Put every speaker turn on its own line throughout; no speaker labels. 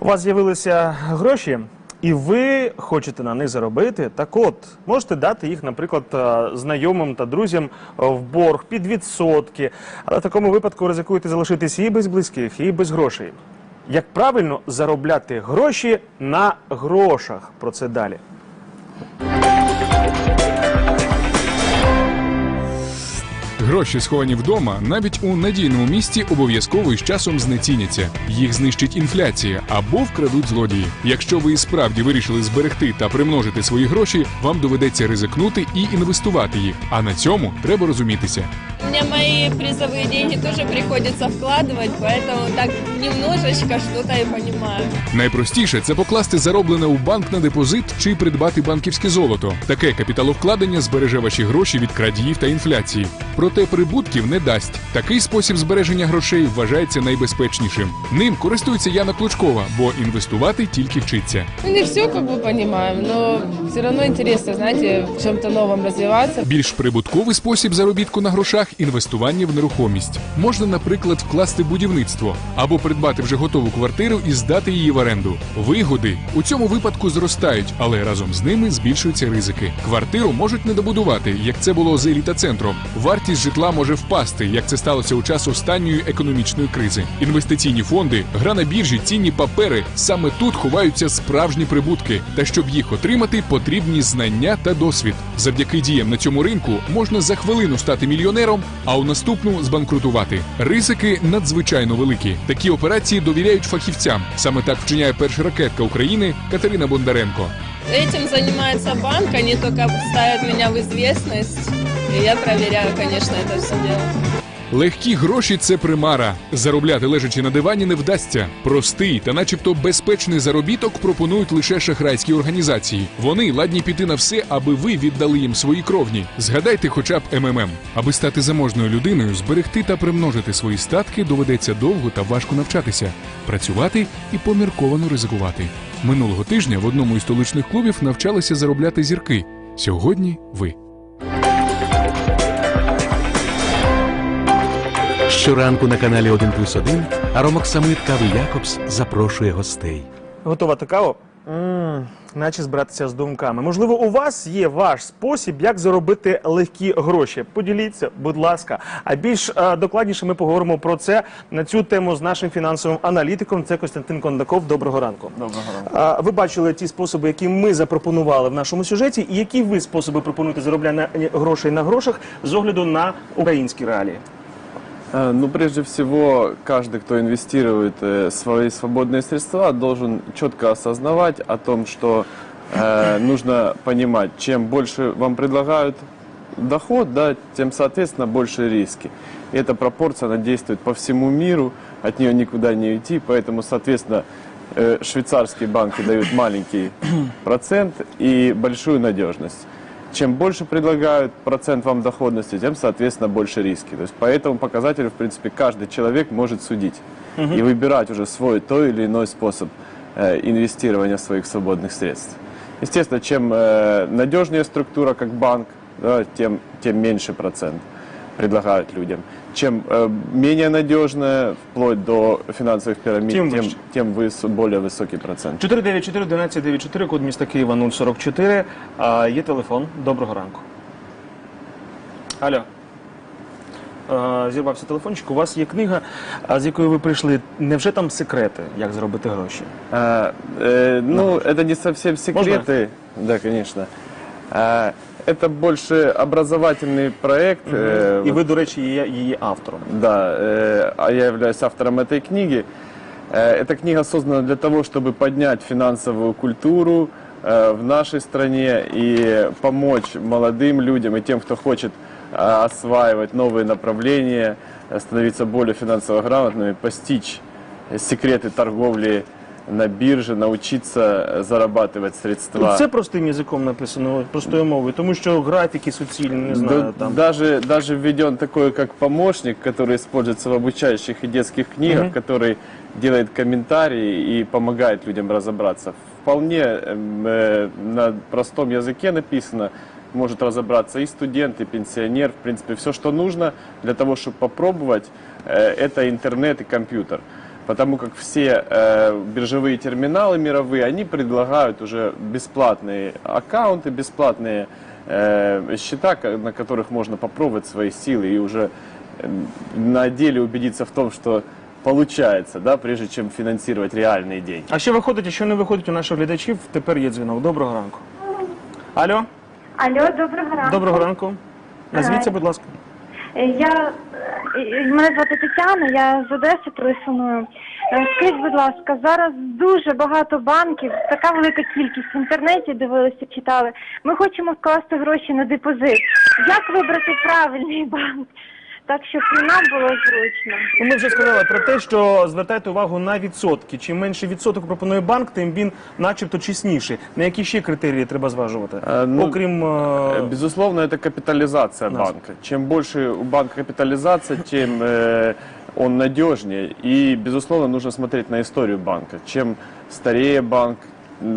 У вас з'явилися гроші, і ви хочете на них заробити. Так от, можете дати їх, наприклад, е, знайомим та друзям в борг під відсотки. Але в такому випадку ризикуєте залишитись і без близьких, і без грошей. Як правильно заробляти гроші на грошах? Про це далі.
Гроші, сховані вдома, навіть у надійному місці обов'язково із часом знеціняться. Їх знищить інфляція або вкрадуть злодії. Якщо ви справді вирішили зберегти та примножити свої гроші, вам доведеться ризикнути і інвестувати їх. А на цьому треба розумітися.
Мне мои призовые деньги тоже приходится вкладывать, поэтому так немножечко что-то и понимаю.
Найпростіше це покласти зароблене у банк на депозит чи придбати банківське золото. Таке капіталовкладення збереже ваші гроші від крадіїв та інфляції. Проте прибутків не дасть. Такий спосіб збереження грошей вважається найбезпечнішим. Ним користується Яна Клочкова, бо інвестувати тільки вчиться.
Ну, не все как бы понимаем, но все равно интересно, знаете, в чем-то новом развиваться.
Більш прибутковий спосіб заробітку на грошах інвестування в нерухомість. Можна, наприклад, вкласти будівництво або придбати вже готову квартиру і здати її в оренду. Вигоди у цьому випадку зростають, але разом з ними збільшуються ризики. Квартиру можуть не добудувати, як це було з еліта центром. Вартість житла може впасти, як це сталося у час останньої економічної кризи. Інвестиційні фонди, гра на біржі, цінні папери саме тут ховаються справжні прибутки. Та щоб їх отримати, потрібні знання та досвід. Завдяки діям на цьому ринку можна за хвилину стати мільйонером, а у наступну збанкрутувати. Ризики надзвичайно великі. Такі операції довіряють фахівцям. Саме так вчиняє перша ракетка України Катерина Бондаренко.
Этим занимается банк, они только ставят меня в известность, я проверяю, конечно, это все дело.
Легкі гроші це примара. Заробляти лежачи на дивані не вдасться. Простий та, начебто, безпечний заробіток пропонують лише шахрайські організації. Вони ладні піти на все, аби ви віддали їм свої кровні. Згадайте, хоча б МММ. Аби стати заможною людиною, зберегти та примножити свої статки доведеться довго та важко навчатися, працювати і помірковано ризикувати. Минулого тижня в одному із столичних клубів навчалися заробляти зірки. Сьогодні ви.
Щоранку на каналі 1 плюс 1 Аромок Самит Кави Якобс запрошує гостей.
Готова та кава? Наче збиратися з думками. Можливо, у вас є ваш спосіб, як заробити легкі гроші. Поділіться, будь ласка. А більш е, докладніше ми поговоримо про це на цю тему з нашим фінансовим аналітиком. Це Костянтин Кондаков. Доброго ранку. Доброго ранку. ви бачили ті способи, які ми запропонували в нашому сюжеті, і які ви способи пропонуєте заробляння грошей на грошах з огляду на українські реалії.
Э, Ну, прежде всего, каждый, кто инвестирует э, свои свободные средства, должен четко осознавать о том, что э, нужно понимать, чем больше вам предлагают доход, да, тем, соответственно, больше риски. И эта пропорция, она действует по всему миру, от нее никуда не уйти, поэтому, соответственно, э, швейцарские банки дают маленький процент и большую надежность. Чем больше предлагают процент вам доходности, тем, соответственно, больше риски. То есть по этому показателю, в принципе, каждый человек может судить и выбирать уже свой той или иной способ э, инвестирования своих свободных средств. Естественно, чем э, надежнее структура, как банк, да, тем, тем меньше процент предлагают людям. Чем э, менее надежная, вплоть до финансовых пирамид,
Тем
тем,
выше.
тем выс- более высокий процент.
494 1194 код міста Києва 044. А, є телефон. Доброго ранку. Алло. А, зірвався телефончик. У вас є книга, а, з якою ви прийшли. Невже там секрети, як заробити гроші?
А, э, ну, это не совсем секреты. Да, конечно. А, это больше образовательный проект. э,
І
вот,
ви, до речі, є її автором.
Да, э, а я являюсь автором этой книги. Э, Эта книга создана для того, чтобы поднять финансовую культуру э, в нашей стране и помочь молодым людям и тем, кто хочет э, осваивать новые направления, э, становиться более финансово грамотными, постичь секреты торговли на бирже, научиться э, зарабатывать средства.
Це простим язиком написано, простою мовою, тому що графіки суцільні, не знаю,
Да-
там.
Даже, даже введен такой, как помощник, который используется в обучающих и детских книгах,
Мгм.
который делает комментарии и помогает людям разобраться. Вполне эм, э, на простом языке написано, может разобраться и студент, и пенсионер. В принципе, все, что нужно для того, чтобы попробовать, э, это интернет и компьютер. Потому как все э, биржевые терминалы мировые, они предлагают уже бесплатные аккаунты, бесплатные э, счета, ко- на которых можно попробовать свои силы и уже э, на деле убедиться в том, что получается, да, прежде чем финансировать реальные деньги.
А що виходить, а що не виходить у наших глядачів? Тепер є дзвінок. Доброго ранку. Алло,
Алло, доброго ранку.
доброго ранку. Назвіться, будь ласка.
Е, Я е, мене звати Тетяна, я з Одеси телефоную. Е, Скажіть, будь ласка, зараз дуже багато банків, така велика кількість в інтернеті дивилися, читали. Ми хочемо вкласти гроші на депозит. Як вибрати правильний банк? Так, щоб і нам було зручно.
Ну, ми вже сказали про те, що звертайте увагу на відсотки. Чим менше відсоток пропонує банк, тим він начебто чесніший. На які ще критерії треба зважувати?
Е, ну,
Окрім е,
Безусловно, это капитализация банка. Чем больше у банка капитализация, тем э, он надежнее. И, безусловно, нужно смотреть на историю банка. Чем старее банк,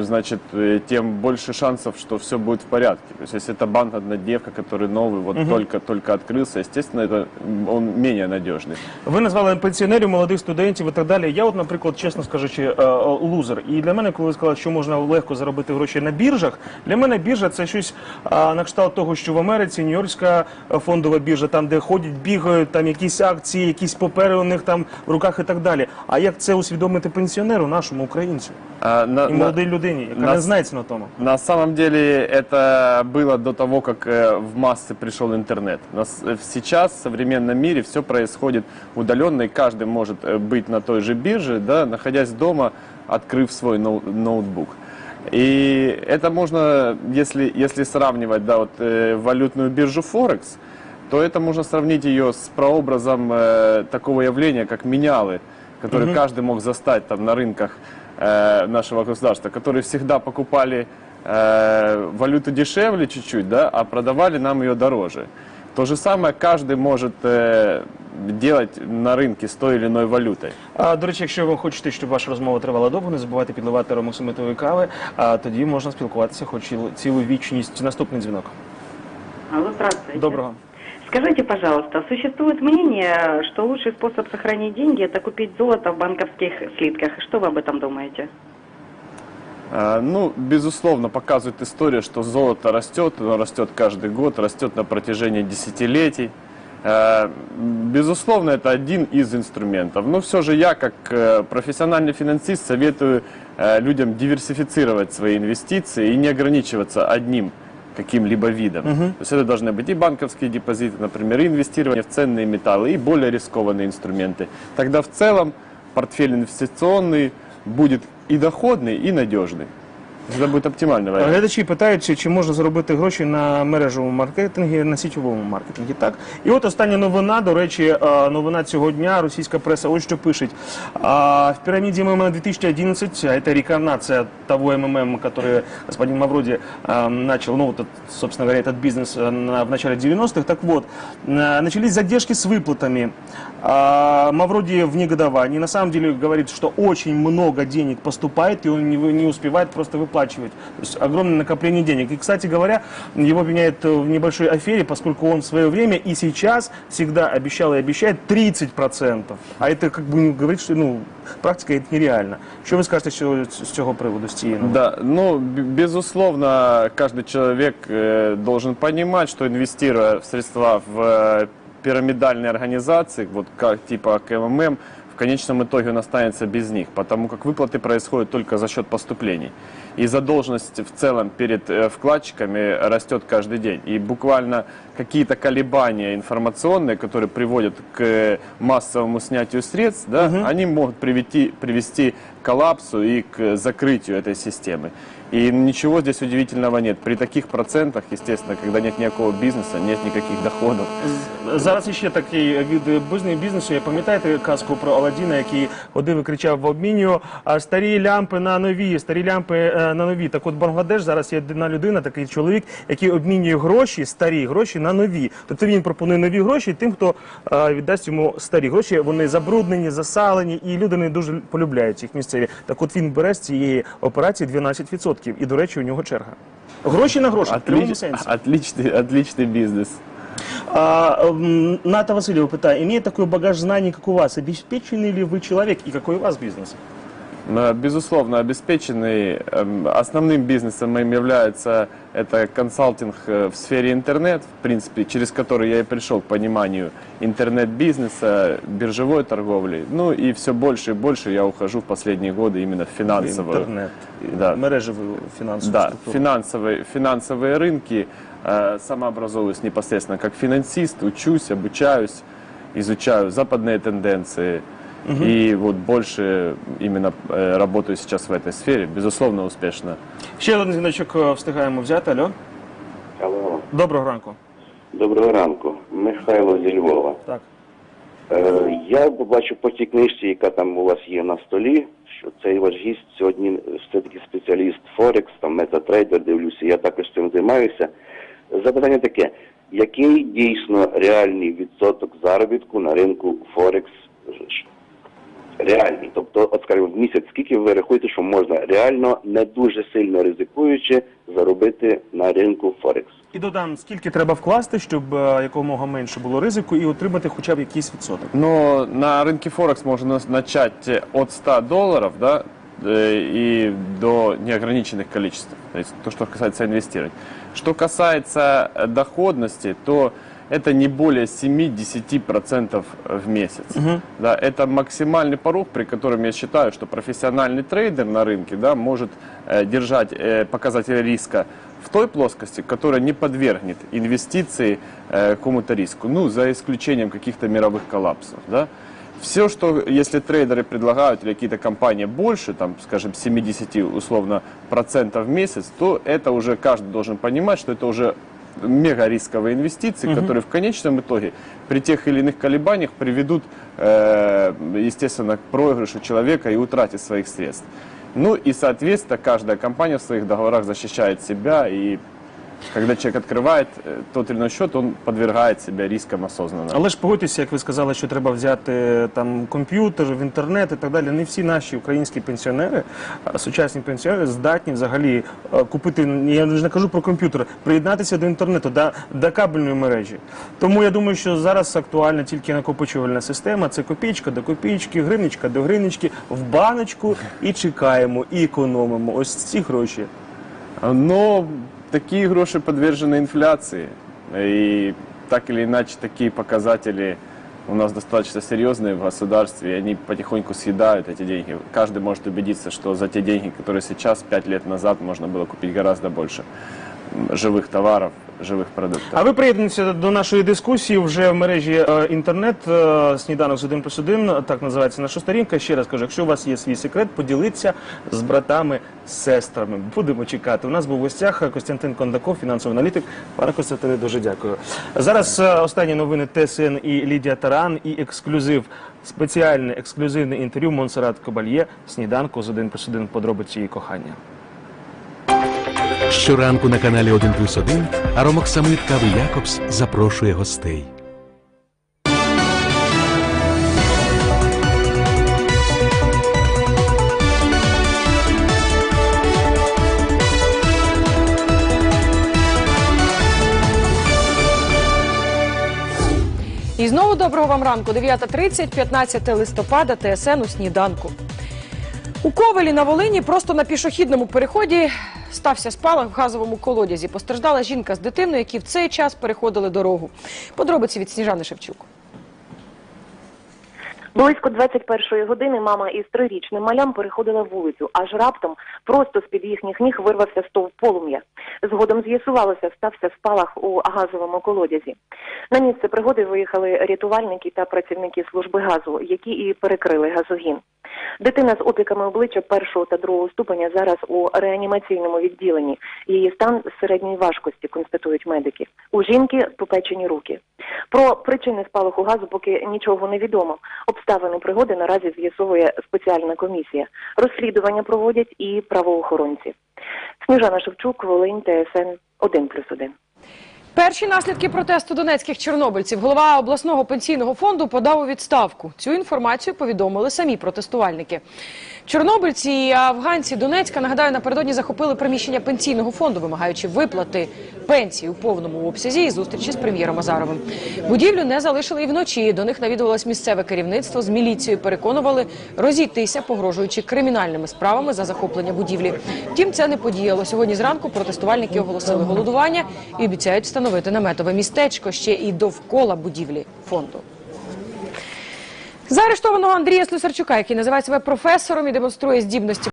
значит, э, тем больше шансов, что все будет в порядке. То есть, если это банк однодневка, который новый, вот только-только открылся, естественно, это, м, он менее надежный.
ви назвали пенсіонерів, молодих студентів і так далі. Я, от, наприклад, чесно скажучи, е, лузер. І для мене, коли ви сказали, що можна легко заробити гроші на біржах, для мене біржа це щось а, на кшталт того, що в Америці Нью-Йоркська е, фондова біржа, там де ходять, бігають, там якісь акції, якісь папери у них там в руках і так далі. А як це усвідомити пенсіонеру, нашому українцю
А, на-
і
на-
молодій людині, яка
на-
не знається на тому?
На самом деле это было до того, как э, в массы пришел интернет. Нас, э, сейчас в современном мире все происходит удаленно, и каждый может э, быть на той же бирже, да, находясь дома, открыв свой ноу- ноутбук. И это можно, если, если сравнивать да, вот, э, валютную биржу Форекс, то это можно сравнить ее с прообразом э, такого явления, как менялы, которые каждый мог застать там, на рынках э, нашего государства, которые всегда покупали э, валюту дешевле чуть-чуть, да, а продавали нам ее дороже. То же самое каждый может э, делать на рынке с той или иной валютой.
А, до речі, якщо ви хочете, щоб ваша розмова тривала довго, не забувайте підливати аромоксимитової кави, а тоді можна спілкуватися хоч і цілу вічність. Наступний дзвінок.
Алло, здравствуйте.
Доброго.
Скажите, пожалуйста, существует мнение, что лучший способ сохранить деньги – это купить золото в банковских слитках. Что вы об этом думаете?
Э, Ну, безусловно, показывает история, что золото растет, оно растет каждый год, растет на протяжении десятилетий. Э, Безусловно, это один из инструментов. Но все же я, как э, профессиональный финансист, советую э, людям диверсифицировать свои инвестиции и не ограничиваться одним каким-либо видом. То есть это должны быть и банковские депозиты, например, и инвестирование в ценные металлы, и более рискованные инструменты. Тогда в целом портфель инвестиционный будет и доходный, и надежный. Это будет оптимальный вариант.
Глядачі питають, чи, чи можна заробити гроші на мережевому маркетингі, на сітєвому маркетингі. Так і от остання новина. До речі, е, новина цього дня. Російська преса ось що пишет. А, В пирамиде МММ 2011, а это реинкарнация того МММ, который господин Мавроди э, начал, ну вот, этот, собственно говоря, этот бизнес э, на- в начале 90-х. Так вот, э, начались задержки с выплатами. А, Мавроди в негодовании. На самом деле говорит, что очень много денег поступает, и он не, вы- не успевает просто выплачивать. То есть огромное накопление денег. И, кстати говоря, его обвиняют э, в небольшой афере, поскольку он в свое время и сейчас всегда обещал и обещает 30%. А это как бы говорит, что ну, практика это нереально. Что вы скажете з цього, з цього приводу, з цієї новини?
Да, ну, б- безусловно, каждый человек э, должен понимать, что инвестируя в средства в э, пирамидальные организации, вот как типа КММ, в конечном итоге он останется без них, потому как выплаты происходят только за счет поступлений. И задолженность в целом перед э, вкладчиками растет каждый день. И буквально какие-то колебания информационные, которые приводят к э, массовому снятию средств, да, они могут привести, привести к коллапсу и к закрытию этой системы. И ничего здесь удивительного нет. При таких процентах, естественно, когда нет никакого бизнеса, нет никаких доходов.
Зараз іще такий від бізнесу. Я пам'ятаєте казку про Аладдіна, який ходив і кричав в обміню старі лямпи на нові, старі лямпи е, на нові. Так от Бангладеш зараз є одна людина, такий чоловік, який обмінює гроші, старі гроші на нові. Тобто він пропонує нові гроші тим, хто е, віддасть йому старі гроші. Вони забруднені, засалені, і люди не дуже полюбляють їх місцеві. Так от він бере з цієї операції 12% І, до речі, у нього черга. Гроші на гроші. в прямому
Отлич-
сенсі.
отличный, отличный бизнес.
А, м, Ната Васильева питає, имея такой багаж знаний, как у вас, обеспеченный ли вы человек и какой у вас бизнес?
Э, Безусловно, обеспеченный. Эм, Основным бизнесом моим является это консалтинг э, в сфере интернет, в принципе, через который я и пришел к пониманию интернет-бизнеса, биржевой торговли. Ну и все больше и больше я ухожу в последние годы именно в финансовую.
Интернет,
Да.
мережевую финансовую
Да,
структуру.
финансовые, финансовые рынки. Э, Самообразовываюсь непосредственно как финансист, учусь, обучаюсь, изучаю западные тенденции. И вот больше именно э, работаю сейчас в этой сфере. Безусловно, успешно.
Ще один дзвіночок е, встигаємо взяти. Алло,
Алло,
доброго ранку.
доброго ранку. Михайло зі Львова.
Так.
Е, я побачив по тій книжці, яка там у вас є на столі, що цей ваш гість сьогодні все-таки спеціаліст Форекс, там метатрейдер, дивлюся, я також цим займаюся. Запитання таке: який дійсно реальний відсоток заробітку на ринку Форекс? Реальний, тобто, от скажімо, в місяць, скільки ви рахуєте, що можна реально, не дуже сильно ризикуючи, заробити на ринку Форекс?
І додам, скільки треба вкласти, щоб е, якомога менше було ризику і отримати хоча б якийсь відсоток.
Но на рынке Форекс можно нас- начать э, от 100 долларов, да, э, и до неограниченных количеств. То есть то, что касается инвестирования. Что касается э, доходности, то это не более 7-10% в месяц. Да, это максимальный порог, при котором я считаю, что профессиональный трейдер на рынке да, может э, держать э, показатель риска в той плоскости, которая не подвергнет инвестиции э, какому-то риску, ну, за исключением каких-то мировых коллапсов, да. Все, что, если трейдеры предлагают или какие-то компании больше, там, скажем, 70 условно процентов в месяц, то это уже каждый должен понимать, что это уже мега рисковые инвестиции, которые в конечном итоге при тех или иных колебаниях приведут, э, естественно, к проигрышу человека и утрате своих средств. Ну и, соответственно, каждая компания в своих договорах защищает себя, и когда человек открывает э, тот или иной счет, он подвергает себя рискам осознанно.
Але ж погодьтеся, як ви сказали, що треба взяти там комп'ютер, в інтернет і так далі. Не всі наші українські пенсіонери, сучасні пенсіонери здатні взагалі е, купити. Я ж не кажу про комп'ютер, приєднатися до інтернету, до, до кабельної мережі. Тому я думаю, що зараз актуальна тільки накопичувальна система. Це копійка до копійки, гривничка до гривнички, в баночку і чекаємо, і економимо. Ось ці гроші.
Но такие гроши подвержены инфляции. И так или иначе такие показатели у нас достаточно серьезные в государстве, и они потихоньку съедают эти деньги. Каждый может убедиться, что за те деньги, которые сейчас, пять лет назад, можно было купить гораздо больше м, живых товаров, живых продуктов.
А ви приєднуєтеся до нашої дискусії вже в мережі е, інтернет е, сніданок з 1 плюс 1, так називається наша сторінка. Ще раз кажу, якщо у вас є свій секрет, поділіться з братами, сестрами. Будемо чекати. У нас був в гостях Костянтин Кондаков, фінансовий аналітик. Пане Костянтине, дуже дякую. Зараз е, останні новини ТСН і Лідія Таран і ексклюзив. Спеціальне ексклюзивне інтерв'ю Монсеррат Кабальє сніданку з 1 плюс 1 подробиці її кохання.
Щоранку на каналі 1 плюс 1 Аромок Самит Кави Якобс запрошує гостей.
І знову доброго вам ранку. 9.30, 15 листопада, ТСН у сніданку. У Ковелі на Волині просто на пішохідному переході стався спалах в газовому колодязі. Постраждала жінка з дитиною, які в цей час переходили дорогу. Подробиці від Сніжани Шевчук.
Близько 21-ї години мама із трирічним малям переходила вулицю, аж раптом просто з-під їхніх ніг вирвався стовп полум'я. Згодом з'ясувалося, стався спалах у газовому колодязі. На місце пригоди виїхали рятувальники та працівники служби газу, які і перекрили газогін. Дитина з опіками обличчя першого та другого ступеня зараз у реанімаційному відділенні. Її стан середньої важкості, констатують медики. У жінки попечені руки. Про причини спалаху газу поки нічого не відомо. Обставини пригоди наразі з'ясовує спеціальна комісія. Розслідування проводять і правоохоронці. Сніжана Шевчук, Волинь, ТСН 1+,1.
Перші наслідки протесту донецьких чорнобильців голова обласного пенсійного фонду подав у відставку. Цю інформацію повідомили самі протестувальники. Чорнобильці і афганці Донецька нагадаю напередодні захопили приміщення пенсійного фонду, вимагаючи виплати пенсії у повному обсязі і зустрічі з прем'єром Азаровим. Будівлю не залишили і вночі. До них навідувалось місцеве керівництво з міліцією. Переконували розійтися, погрожуючи кримінальними справами за захоплення будівлі. Втім, це не подіяло. Сьогодні зранку протестувальники оголосили голодування і обіцяють встановити наметове містечко ще і довкола будівлі фонду. Заарештованого Андрія Слюсарчука, який називає себе професором і демонструє здібності